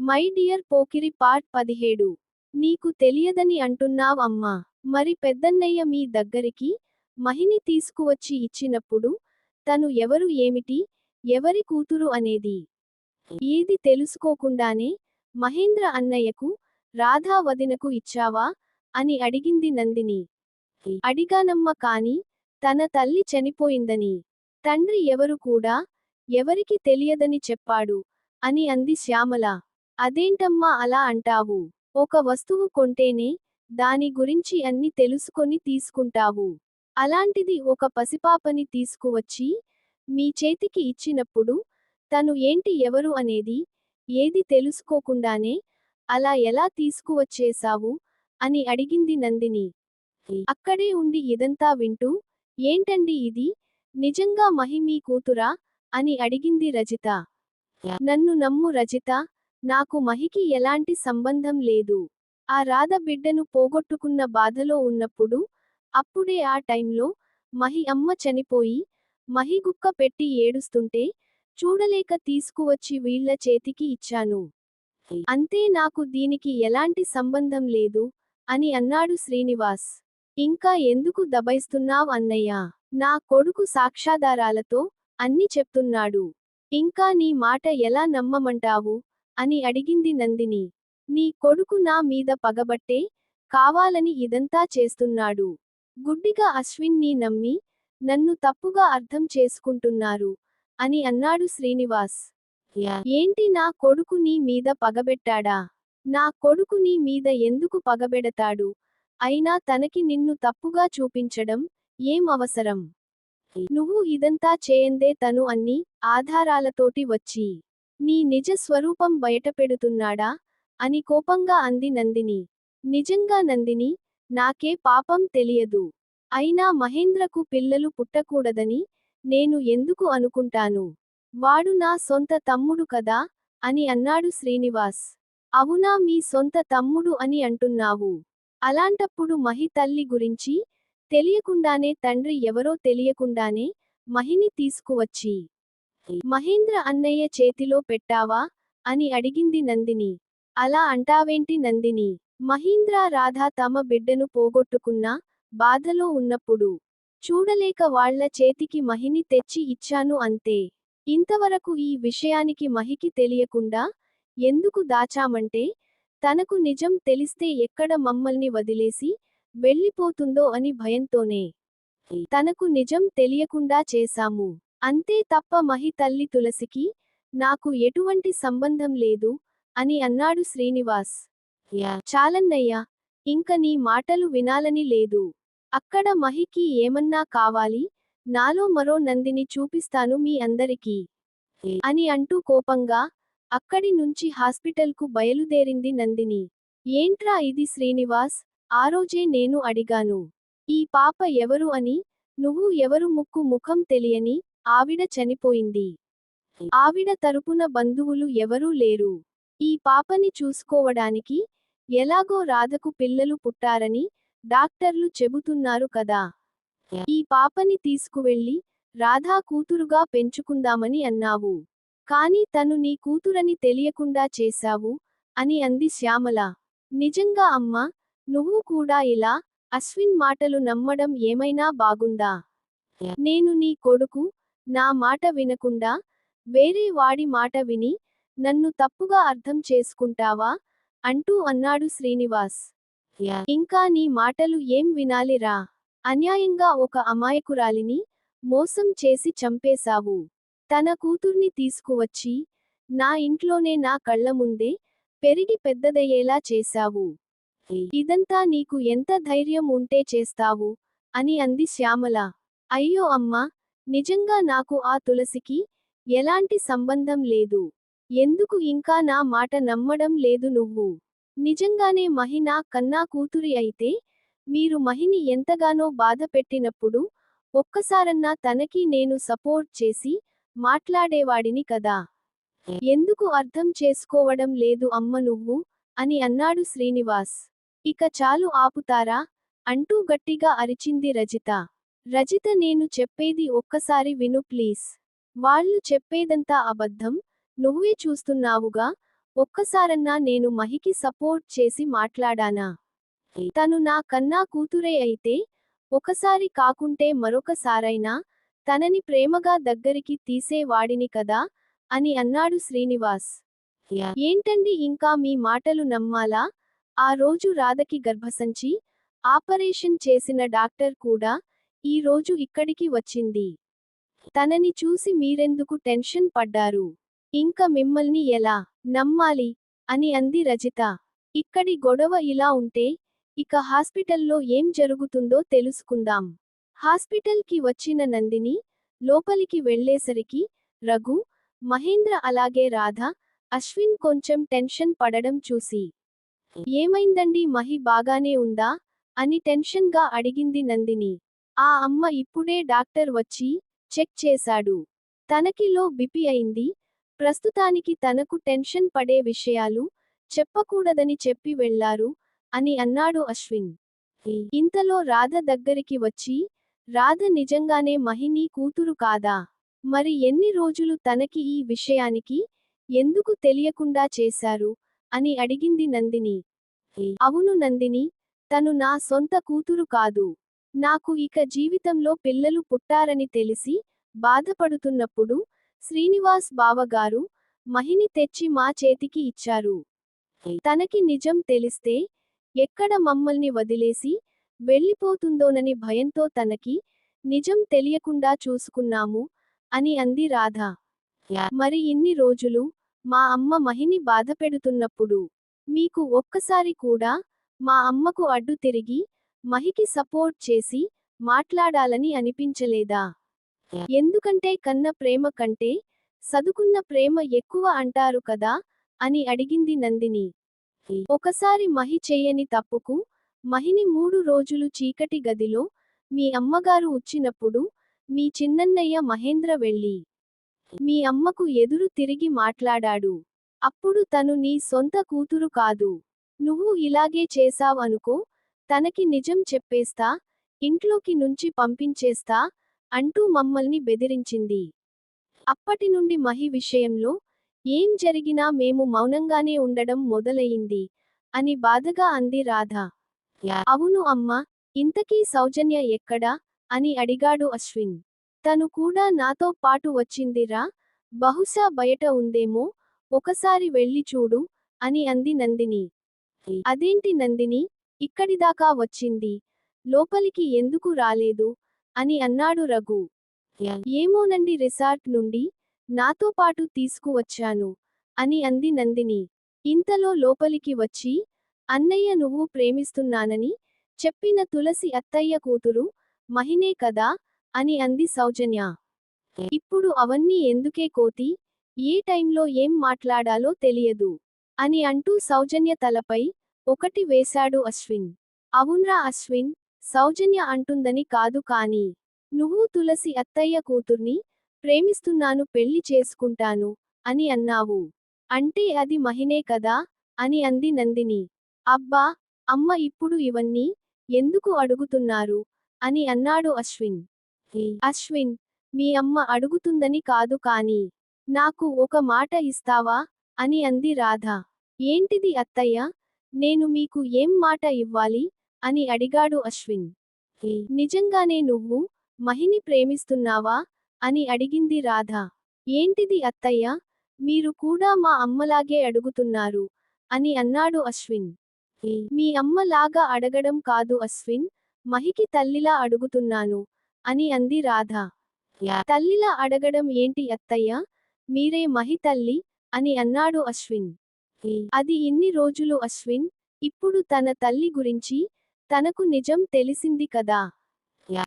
My dear Pokiri part పదిహేడు. నీకు తెలియదని అంటున్నావ్ అమ్మా. మరి పెద్దన్నయ్య మీ దగ్గరికి మహిని తీసుకువచ్చి ఇచ్చినప్పుడు తను ఎవరు ఏమిటి ఎవరి కూతురు అనేది ఏది తెలుసుకోకుండానే మహేంద్ర అన్నయ్యకు రాధా వదినకు ఇచ్చావా అని అడిగింది నందిని. అడిగానమ్మ కాని తన తల్లి చనిపోయిందని. తండ్రి ఎవరు కూడా ఎవరికి తెలియదని చెప్పాడు అని అంది శ్యామల. అదేంటమ్మా అలా అంటావు? ఒక వస్తువు కొంటేనే దాని గురించి అన్ని తెలుసుకొని తీసుకుంటావు. అలాంటిది ఒక పసిపాపని తీసుకువచ్చి మీ చేతికి ఇచ్చినప్పుడు తను ఏంటి ఎవరు అనేది ఏది తెలుసుకోకుండానే అలా ఎలా తీసుకువచ్చేశావు అని అడిగింది నందిని. అక్కడే ఉండి ఇదంతా వింటూ ఏంటండి ఇది? నిజంగా మహిమీ కూతురా? అని అడిగింది రజిత. నన్ను నమ్ము రజిత నాకు మహికి ఎలాంటి సంబంధం లేదు. ఆ రాధ బిడ్డను పోగొట్టుకున్న బాధలో ఉన్నప్పుడు అప్పుడే ఆ టైంలో మహి అమ్మ చనిపోయి మహి గుక్క పెట్టి ఏడుస్తుంటే చూడలేక తీసుకువచ్చి వీళ్ళ చేతికి ఇచ్చాను. అంతే నాకు దీనికి ఎలాంటి సంబంధం లేదు అని అన్నాడు శ్రీనివాస్. ఇంకా ఎందుకు దబైస్తున్నావ్ అన్నయ్య? నా కొడుకు సాక్ష్యాధారాలతో అన్ని చెప్తున్నాడు. ఇంకా నీ మాట ఎలా నమ్మమంటావు? అని అడిగింది నందిని. నీ కొడుకు నా మీద పగబట్టే కావాలని ఇదంతా చేస్తున్నాడు. గుడ్డిగా అశ్విన్ని నమ్మి నన్ను తప్పుగా అర్థం చేసుకుంటున్నారు అని అన్నాడు శ్రీనివాస్. ఏంటి నా కొడుకు నీ మీద పగబెట్టాడా? నా కొడుకు నీ మీద ఎందుకు పగబెడతాడు? అయినా తనకి నిన్ను తప్పుగా చూపించడం ఏం అవసరం? నువ్వు ఇదంతా చేయందే తను అన్ని ఆధారాలతోటి వచ్చి నీ నిజ స్వరూపం బయటపెడుతున్నాడా అని కోపంగా అంది నందిని. నిజంగా నందిని నాకే పాపం తెలియదు. అయినా మహేంద్రకు పిల్లలు పుట్టకూడదని నేను ఎందుకు అనుకుంటాను? వాడు నా సొంత తమ్ముడు కదా? అని అన్నాడు శ్రీనివాస్. అవునా మీ సొంత తమ్ముడు అని అంటున్నావు. అలాంటప్పుడు మహి తల్లి గురించి తెలియకుండానే తండ్రి ఎవరో తెలియకుండానే మహిని తీసుకువచ్చి మహేంద్ర అన్నయ్య చేతిలో పెట్టావా? అని అడిగింది నందిని. అలా అంటావేంటి నందిని? మహీంద్ర రాధ తమ బిడ్డను పోగొట్టుకున్న బాధలో ఉన్నప్పుడు చూడలేక వాళ్ళ చేతికి మహిని తెచ్చి ఇచ్చాను అంతే. ఇంతవరకు ఈ విషయానికి మహికి తెలియకుండా ఎందుకు దాచామంటే తనకు నిజం తెలిస్తే ఎక్కడ మమ్మల్ని వదిలేసి వెళ్ళిపోతుందో అని భయంతోనే తనకు నిజం తెలియకుండా చేశాము. అంతే తప్ప మహి తల్లి తులసికి నాకు ఎటువంటి సంబంధం లేదు అని అన్నాడు శ్రీనివాస్. చాలన్నయ్యా ఇంక నీ మాటలు వినాలని లేదు. అక్కడ మహికి ఏమన్నా కావాలి? నాలో మరో నందిని చూపిస్తాను మీ అందరికీ. అని అంటూ కోపంగా అక్కడి నుంచి హాస్పిటల్కు బయలుదేరింది నందిని. ఏంట్రా ఇది శ్రీనివాస్? ఆ రోజే నేను అడిగాను. ఈ పాప ఎవరు అని నువ్వు ఎవరు ముక్కు ముఖం తెలియని ఆవిడ చనిపోయింది. ఆవిడ తరపున బంధువులు ఎవరూ లేరు. ఈ పాపని చూసుకోవడానికి ఎలాగో రాధకు పిల్లలు పుట్టారని డాక్టర్లు చెబుతున్నారు కదా. ఈ పాపని తీసుకువెళ్ళి రాధా కూతురుగా పెంచుకుందామని అన్నావు. కాని తను నీ కూతురని తెలియకుండా చేశావు అని అంది శ్యామల. నిజంగా అమ్మా నువ్వు కూడా ఇలా అశ్విన్ మాటలు నమ్మడం ఏమైనా బాగుందా? నేను నీ కొడుకు నా మాట వినకుండా వేరే వాడి మాట విని నన్ను తప్పుగా అర్థం చేసుకుంటావా? అంటూ అన్నాడు శ్రీనివాస్. ఇంకా నీ మాటలు ఏం వినాలిరా అన్యాయంగా ఒక అమాయకురాలిని మోసం చేసి చంపేశావు. తన కూతుర్ని తీసుకువచ్చి నా ఇంట్లోనే నా కళ్ళ ముందే పెరిగి పెద్దదయ్యేలా చేశావు. ఇదంతా నీకు ఎంత ధైర్యం ఉంటే చేస్తావు? అని అంది శ్యామల. అయ్యో అమ్మా! నిజంగా నాకు ఆ తులసికి ఎలాంటి సంబంధం లేదు. ఎందుకు ఇంకా నా మాట నమ్మడం లేదు నువ్వు? నిజంగానే మహి నా కన్నా కూతురి అయితే మీరు మహిని ఎంతగానో బాధ పెట్టినప్పుడు ఒక్కసారన్నా తనకి నేను సపోర్ట్ చేసి మాట్లాడేవాడిని కదా. ఎందుకు అర్థం చేసుకోవడం లేదు అమ్మ నువ్వు? అని అన్నాడు శ్రీనివాస్. ఇక చాలు ఆపుతారా? అంటూ గట్టిగా అరిచింది రజిత. రజిత నేను చెప్పేది ఒక్కసారి విను ప్లీజ్. వాళ్ళు చెప్పేదంతా అబద్ధం నువ్వే చూస్తున్నావుగా ఒక్కసారన్నా నేను మహికి సపోర్ట్ చేసి మాట్లాడానా? తను నా కన్నా కూతురే అయితే ఒకసారి కాకుంటే మరొకసారైనా తనని ప్రేమగా దగ్గరికి తీసేవాడిని కదా అని అన్నాడు శ్రీనివాస్. ఏంటండి ఇంకా మీ మాటలు నమ్మాలా? ఆ రోజు రాధకి గర్భసంచి ఆపరేషన్ చేసిన డాక్టర్ కూడా ఈ రోజు ఇక్కడికి వచ్చింది. తనని చూసి మీరెందుకు టెన్షన్ పడ్డారు? ఇంక మిమ్మల్ని ఎలా నమ్మాలి? అని అంది రజిత. ఇక్కడి గొడవ ఇలా ఉంటే ఇక హాస్పిటల్లో ఏం జరుగుతుందో తెలుసుకుందాం. హాస్పిటల్కి వచ్చిన నందిని లోపలికి వెళ్ళేసరికి రఘు మహేంద్ర అలాగే రాధ అశ్విన్ కొంచెం టెన్షన్ పడడం చూసి. ఏమైందండి? మహి బాగానే ఉందా? అని టెన్షన్గా అడిగింది నందిని. ఆ అమ్మ ఇప్పుడే డాక్టర్ వచ్చి చెక్ చేశాడు. తనకిలో బిపి అయింది. ప్రస్తుతానికి తనకు టెన్షన్ పడే విషయాలు చెప్పకూడదని చెప్పి వెళ్ళారు అని అన్నాడు అశ్విన్. ఇంతలో రాధ దగ్గరికి వచ్చి రాధ నిజంగానే మహిని కూతురు కాదా? మరి ఎన్ని రోజులు తనకి ఈ విషయానికి ఎందుకు తెలియకుండా చేశారు అని అడిగింది నందిని. అవును నందిని తను నా సొంత కూతురు కాదు. నాకు ఇక జీవితంలో పిల్లలు పుట్టారని తెలిసి బాధపడుతున్నప్పుడు శ్రీనివాస్ బావగారు మహిని తెచ్చి మా చేతికి ఇచ్చారు. తనకి నిజం తెలిస్తే ఎక్కడ మమ్మల్ని వదిలేసి వెళ్ళిపోతుందోనని భయంతో తనకి నిజం తెలియకుండా చూసుకున్నాము అని అంది రాధ. మరి ఇన్ని రోజులు మా అమ్మ మహిని బాధపెడుతున్నప్పుడు మీకు ఒక్కసారి కూడా మా అమ్మకు అడ్డు తిరిగి మహికి సపోర్ట్ చేసి మాట్లాడాలని అనిపించలేదా? ఎందుకంటే కన్న ప్రేమ కంటే సదుకున్న ప్రేమ ఎక్కువ అంటారు కదా అని అడిగింది నందిని. ఒకసారి మహి చెయ్యని తప్పుకు మహిని మూడు రోజులు చీకటి గదిలో మీ అమ్మగారు వచ్చినప్పుడు మీ చిన్నన్నయ్య మహేంద్ర వెళ్ళి మీ అమ్మకు ఎదురు తిరిగి మాట్లాడాడు. అప్పుడు తను నీ సొంత కూతురు కాదు. నువ్వు ఇలాగే చేశావనుకో తనకి నిజం చెప్పేస్తా ఇంట్లోకి నుంచి పంపించేస్తా అంటూ మమ్మల్ని బెదిరించింది. అప్పటి నుండి మహి విషయంలో ఏం జరిగినా మేము మౌనంగానే ఉండడం మొదలయింది అని బాధగా అంది రాధ. అవును అమ్మా ఇంతకీ సౌజన్య ఎక్కడా? అని అడిగాడు అశ్విన్. తను కూడా నాతో పాటు వచ్చిందిరా బహుశా బయట ఉందేమో ఒకసారి వెళ్ళి చూడు అని అంది నందిని. అదేంటి నందిని? ఇక్కడిదాకా వచ్చింది. లోపలికి ఎందుకు రాలేదు? అని అన్నాడు రఘు. ఏమోనండి రిసార్ట్ నుండి నాతో పాటు తీసుకువచ్చాను అని అంది నందిని. ఇంతలో లోపలికి వచ్చి అన్నయ్య నువ్వు ప్రేమిస్తున్నానని చెప్పిన తులసి అత్తయ్య కూతురు మహినే కదా? అని అంది సౌజన్య. ఇప్పుడు అవన్నీ ఎందుకే కోతి? ఏ టైంలో ఏం మాట్లాడాలో తెలియదు అని అంటూ సౌజన్య తలపై ఒకటి వేశాడు అశ్విన్. అవున్రా అశ్విన్ సౌజన్య అంటుందని కాదు కాని నువ్వు తులసి అత్తయ్య కూతుర్ని ప్రేమిస్తున్నాను పెళ్ళి చేసుకుంటాను అని అన్నావు. అంటే అది మహినే కదా అని అంది నందిని. అబ్బా అమ్మ ఇప్పుడు ఇవన్నీ ఎందుకు అడుగుతున్నారు అని అన్నాడు అశ్విన్. అశ్విన్ మీ అమ్మ అడుగుతుందని కాదు కాని నాకు ఒక మాట ఇస్తావా అని అంది రాధ. ఏంటిది అత్తయ్య? నేను మీకు ఏం మాట ఇవ్వాలి? అని అడిగాడు అశ్విన్. నిజంగానే నువ్వు మహిని ప్రేమిస్తున్నావా? అని అడిగింది రాధ. ఏంటిది అత్తయ్య? మీరు కూడా మా అమ్మలాగే అడుగుతున్నారు అని అన్నాడు అశ్విన్. మీ అమ్మలాగా అడగడం కాదు అశ్విన్. మహికి తల్లిలా అడుగుతున్నాను అని అంది రాధ. తల్లిలా అడగడం ఏంటి అత్తయ్య? మీరే మహి తల్లి అని అన్నాడు అశ్విన్. అది ఇన్ని రోజులు అశ్విన్ ఇప్పుడు తన తల్లి గురించి తనకు నిజం తెలిసింది కదా.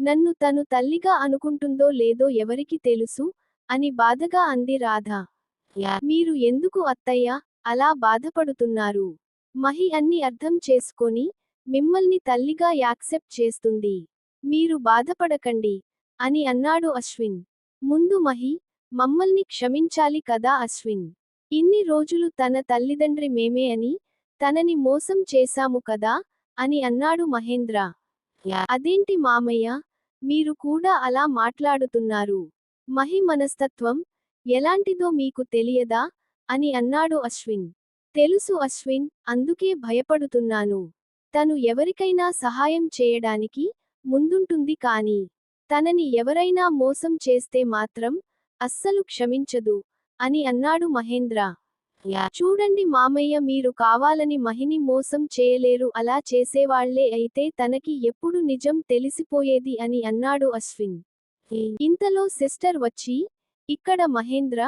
నన్ను తను తల్లిగా అనుకుంటుందో లేదో ఎవరికి తెలుసు? అని బాధగా అంది రాధ. మీరు ఎందుకు అత్తయ్య అలా బాధపడుతున్నారు? మహి అన్ని అర్థం చేసుకొని మిమ్మల్ని తల్లిగా యాక్సెప్ట్ చేస్తుంది. మీరు బాధపడకండి అని అన్నాడు అశ్విన్. ముందు మహి మమ్మల్ని క్షమించాలి కదా అశ్విన్. ఇన్ని రోజులు తన తల్లిదండ్రి మేమే అని తనని మోసం చేశాము కదా అని అన్నాడు మహేంద్ర. అదేంటి మామయ్య మీరు కూడా అలా మాట్లాడుతున్నారు. మహి మనస్తత్వం ఎలాంటిదో మీకు తెలియదా అని అన్నాడు అశ్విన్. తెలుసు అశ్విన్ అందుకే భయపడుతున్నాను. తను ఎవరికైనా సహాయం చేయడానికి ముందుంటుంది కానీ తనని ఎవరైనా మోసం చేస్తే మాత్రం అస్సలు క్షమించదు. అని అన్నాడు మహేంద్ర. చూడండి మామయ్య మీరు కావాలని మహిని మోసం చేయలేరు అలా చేసేవాళ్ళే అయితే తనకి ఎప్పుడు నిజం తెలిసిపోయేది అని అన్నాడు అశ్విన్. ఇంతలో సిస్టర్ వచ్చి ఇక్కడ మహేంద్ర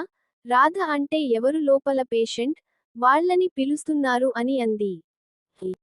రాధ అంటే ఎవరు లోపల పేషెంట్ వాళ్ళని పిలుస్తున్నారు అని అంది.